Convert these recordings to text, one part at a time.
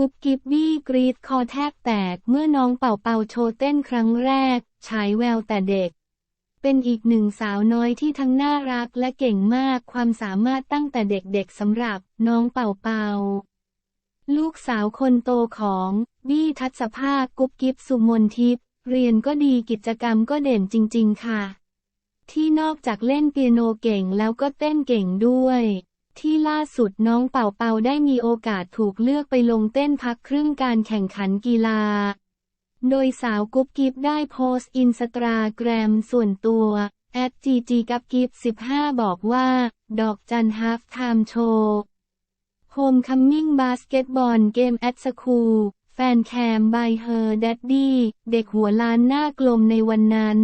กุ๊บกิ๊บบี้กรีดคอแทบแตกเมื่อน้องเป่าเป่าโชว์เต้นครั้งแรก ฉายแววแต่เด็ก เป็นอีกหนึ่งสาวน้อยที่ทั้งน่ารักและเก่งมากความสามารถตั้งแต่เด็กๆสำหรับน้องเป่าเป่า ลูกสาวคนโตของบี้ทัศภาคกุ๊บกิ๊บสุมนทิพย์เรียนก็ดีกิจกรรมก็เด่นจริง ๆ ค่ะ ที่นอกจากเล่นเปียโนเก่งแล้วก็เต้นเก่งด้วย ที่ล่าสุดน้องเป่าเปาได้มีโอกาสถูกเลือกไปลงเต้นพักครึ่งการแข่งขันกีฬา โดยสาวกุ๊บกิ๊บได้โพสต์อินสตาแกรมส่วนตัวแอดจีจีกับกิฟ15 บอกว่า ดอกจันฮาฟไทม์โชว์โฮมคัมมิ่งบาสเกตบอลเกมแอดสคูลแฟนแคมบายเฮอร์แดดดี้เด็กหัวล้านหน้ากลมในวันนั้น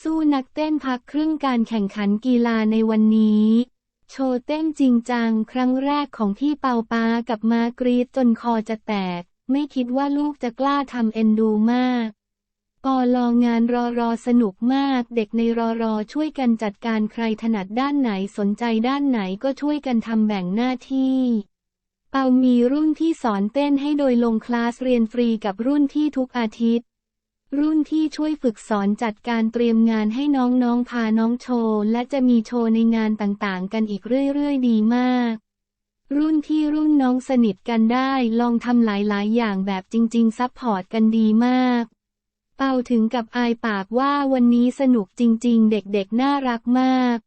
สู้นักเต้นพักครึ่งการแข่งขันกีฬาในวันนี้ โชว์เต้นจริงจังครั้งแรกของพี่เปาปากับมากรีดจนคอจะแตก ไม่คิดว่าลูกจะกล้าทำเอ็นดูมากปอลองงานรอรอสนุกมาก เด็กในรอรอช่วยกันจัดการใครถนัดด้านไหนสนใจด้านไหนก็ช่วยกันทำแบ่งหน้าที่ เปามีรุ่นที่สอนเต้นให้โดยลงคลาสเรียนฟรีกับรุ่นที่ทุกอาทิตย์ รุ่นที่ช่วยฝึกสอนจัดการเตรียมงานให้น้องๆพาน้องโชว์และจะมีโชว์ในงานต่างๆ กันอีกเรื่อยๆ ดีมาก รุ่นที่รุ่นน้องสนิทกันได้ลองทำหลายๆ อย่างแบบจริง ๆ ซัพพอร์ตกันดีมาก เป่าถึงกับอายปากว่าวันนี้สนุกจริง ๆ เด็กๆ น่ารักมาก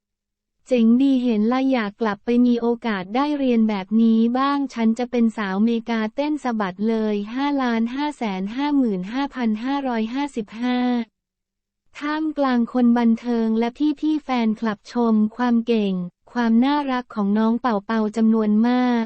เจ๋งดีเห็นละอยากกลับไปมีโอกาสได้เรียนแบบนี้บ้างฉันจะเป็นสาวเมกาเต้นสะบัดเลย 5 ล้าน5แสน55,555ท่ามกลางคนบันเทิงและพี่พี่แฟนคลับชม ความเก่ง ความน่ารักของน้องเป่าเป่าจำนวนมาก